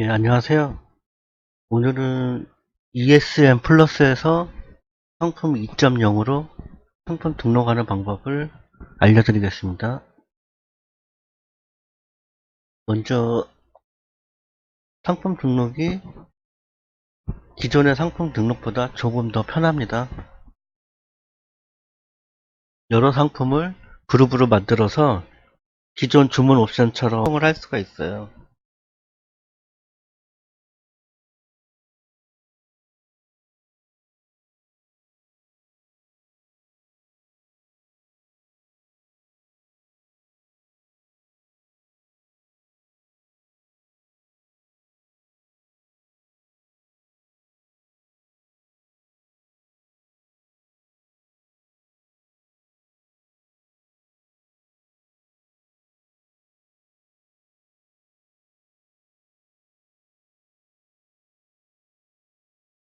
예, 안녕하세요. 오늘은 ESM 플러스에서 상품 2.0으로 상품 등록하는 방법을 알려드리겠습니다. 먼저 상품 등록이 기존의 상품 등록보다 조금 더 편합니다. 여러 상품을 그룹으로 만들어서 기존 주문 옵션처럼 사용을 할 수가 있어요.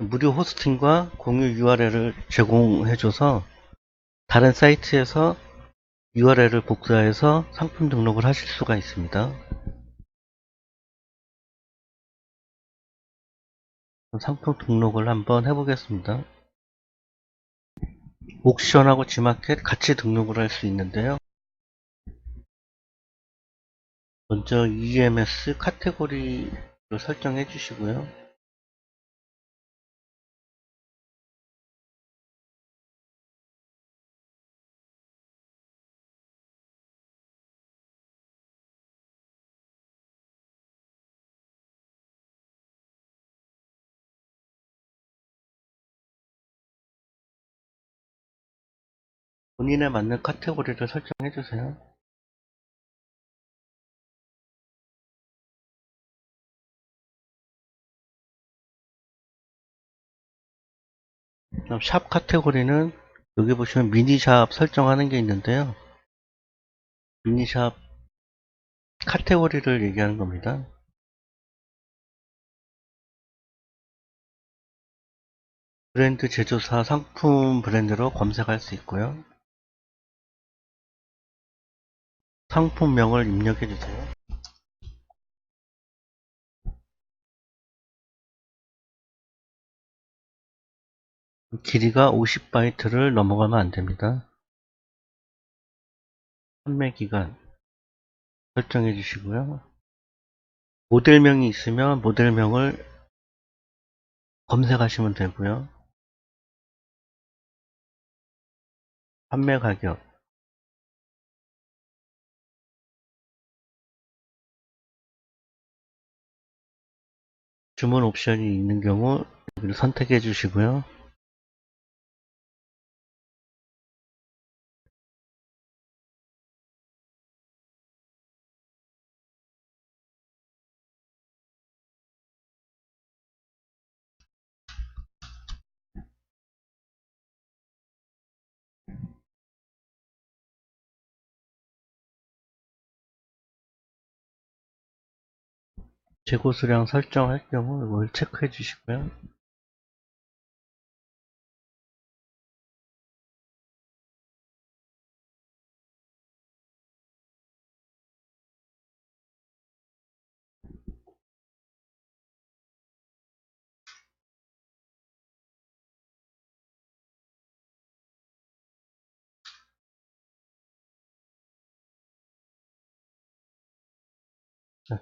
무료 호스팅과 공유 URL을 제공해줘서 다른 사이트에서 URL을 복사해서 상품 등록을 하실 수가 있습니다. 상품 등록을 한번 해보겠습니다. 옥션하고 지마켓 같이 등록을 할 수 있는데요. 먼저 EMS 카테고리를 설정해 주시고요. 본인에 맞는 카테고리를 설정해 주세요. 그럼 샵 카테고리는 여기 보시면 미니샵 설정하는 게 있는데요. 미니샵 카테고리를 얘기하는 겁니다. 브랜드 제조사 상품 브랜드로 검색할 수 있고요. 상품명을 입력해 주세요. 길이가 50바이트를 넘어가면 안 됩니다. 판매 기간 설정해 주시고요. 모델명이 있으면 모델명을 검색하시면 되고요. 판매 가격 주문 옵션이 있는 경우 여기를 선택해 주시고요. 재고 수량 설정할 경우 이걸 체크해 주시고요.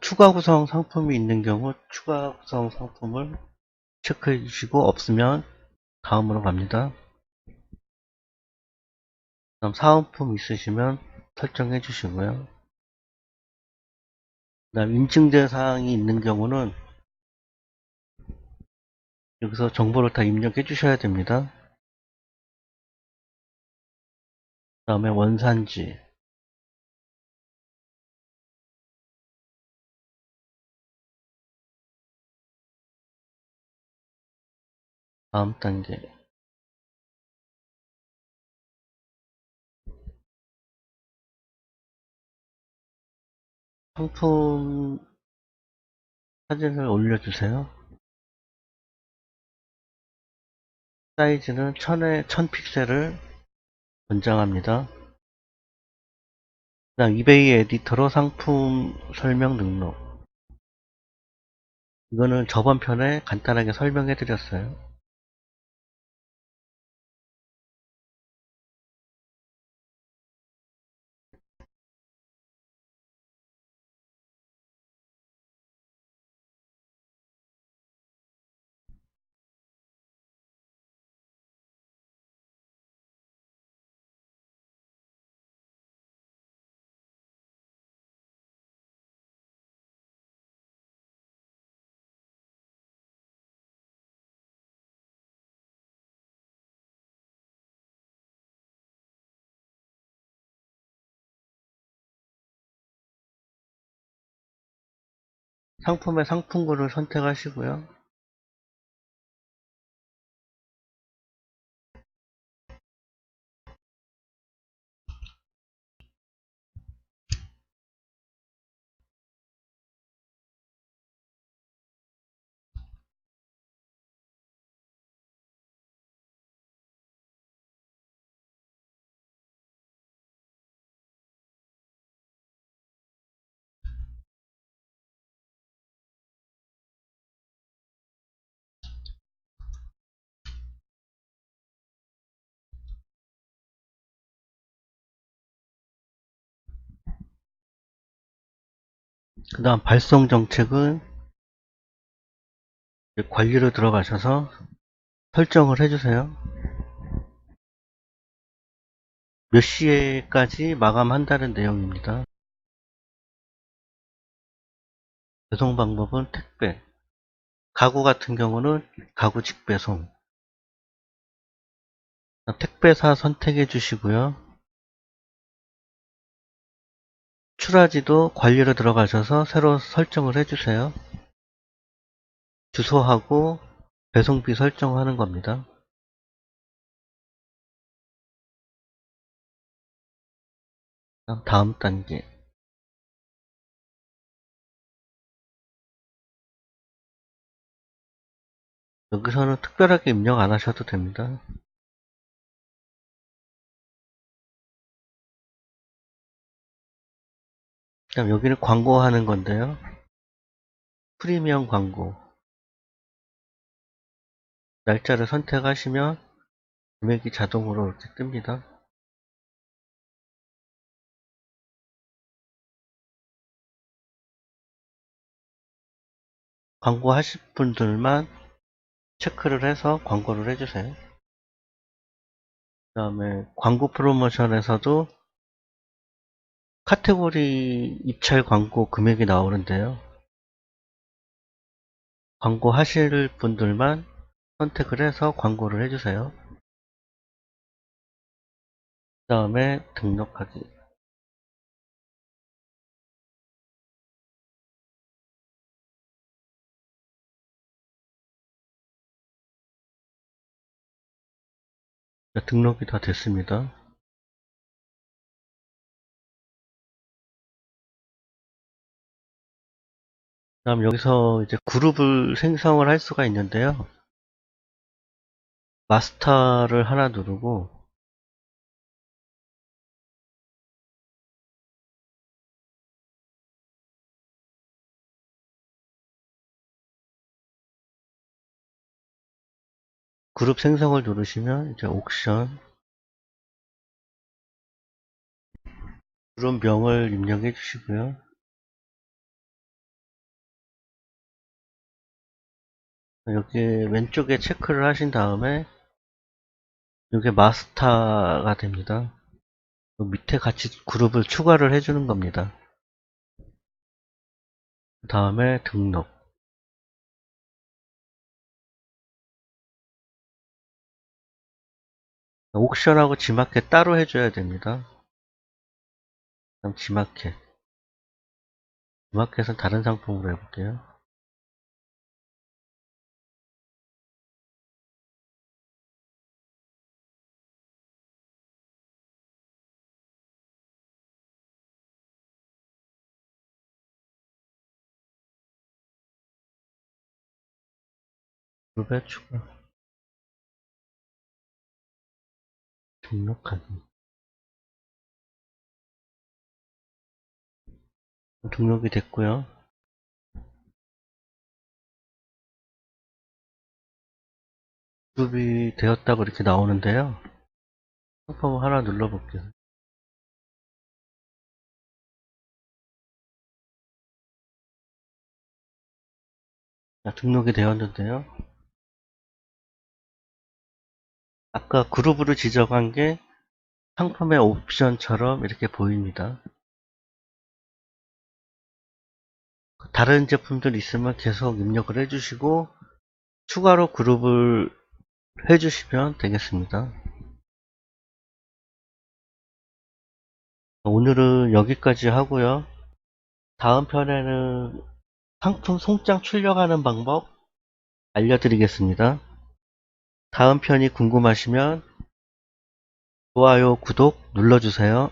추가 구성 상품이 있는 경우 추가 구성 상품을 체크해 주시고 없으면 다음으로 갑니다. 다음 사은품 있으시면 설정해 주시고요. 다음 인증제 사항이 있는 경우는 여기서 정보를 다 입력해 주셔야 됩니다. 다음에 원산지 다음 단계 상품 사진을 올려주세요. 사이즈는 1000에 1000 픽셀을 권장합니다. 그다음 이베이 에디터로 상품 설명 등록 이거는 저번 편에 간단하게 설명해 드렸어요. 상품의 상품군을 선택하시고요. 그 다음 발송 정책은 관리로 들어가셔서 설정을 해주세요. 몇 시에까지 마감한다는 내용입니다. 배송 방법은 택배. 가구 같은 경우는 가구 직배송. 택배사 선택해 주시고요. 출하지도 관리로 들어가셔서 새로 설정을 해주세요. 주소하고 배송비 설정하는 겁니다. 다음 단계. 여기서는 특별하게 입력 안 하셔도 됩니다. 다음 여기는 광고하는 건데요. 프리미엄 광고. 날짜를 선택하시면 금액이 자동으로 이렇게 뜹니다. 광고 하실 분들만 체크를 해서 광고를 해주세요. 그 다음에 광고 프로모션에서도 카테고리 입찰 광고 금액이 나오는데요. 광고 하실 분들만 선택을 해서 광고를 해주세요. 그 다음에 등록하기. 등록이 다 됐습니다. 다음 여기서 이제 그룹을 생성을 할 수가 있는데요. 마스터를 하나 누르고 그룹 생성을 누르시면 이제 옥션 그룹 명을 입력해 주시고요. 여기 왼쪽에 체크를 하신 다음에 이게 마스터가 됩니다. 밑에 같이 그룹을 추가를 해주는 겁니다. 그 다음에 등록 옥션하고 지마켓 따로 해줘야 됩니다. 그럼 지마켓 지마켓은 다른 상품으로 해볼게요. 불배 추가 등록하기. 등록이 됐고요. 등록이 되었다고 이렇게 나오는데요. 슈퍼 뭐 하나 눌러볼게요. 등록이 되었는데요. 아까 그룹으로 지정한 게 상품의 옵션처럼 이렇게 보입니다. 다른 제품들 있으면 계속 입력을 해주시고 추가로 그룹을 해주시면 되겠습니다. 오늘은 여기까지 하고요. 다음 편에는 상품 송장 출력하는 방법 알려드리겠습니다. 다음 편이 궁금하시면 좋아요, 구독 눌러주세요.